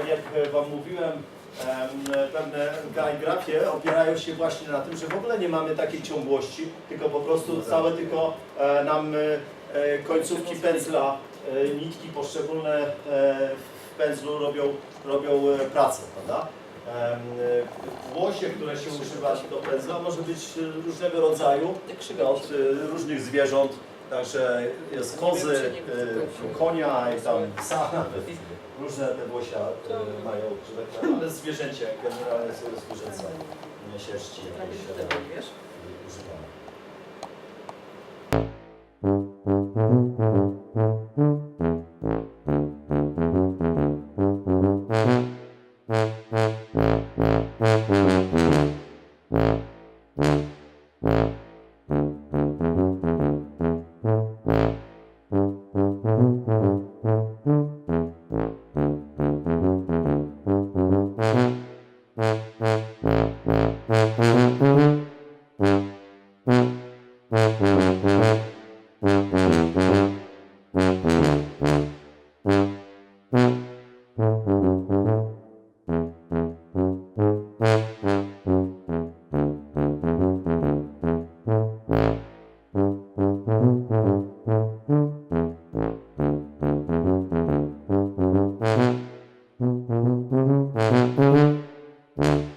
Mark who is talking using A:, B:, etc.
A: tak jak e, Wam mówiłem, em, pewne kaligrafie opierają się właśnie na tym, że w ogóle nie mamy takiej ciągłości, tylko po prostu całe tylko e, nam e, końcówki pędzla, nitki poszczególne w pędzlu robią, robią pracę, prawda? Włosie, które się używa do pędzla może być różnego rodzaju, od różnych zwierząt, Także jest kozy, y, konia i tam psa, różne te włosia y, mają ale zwierzęcie generalnie są zwierzęce, nie sierści jakoś używane.
B: Thank
A: Mm-hmm. you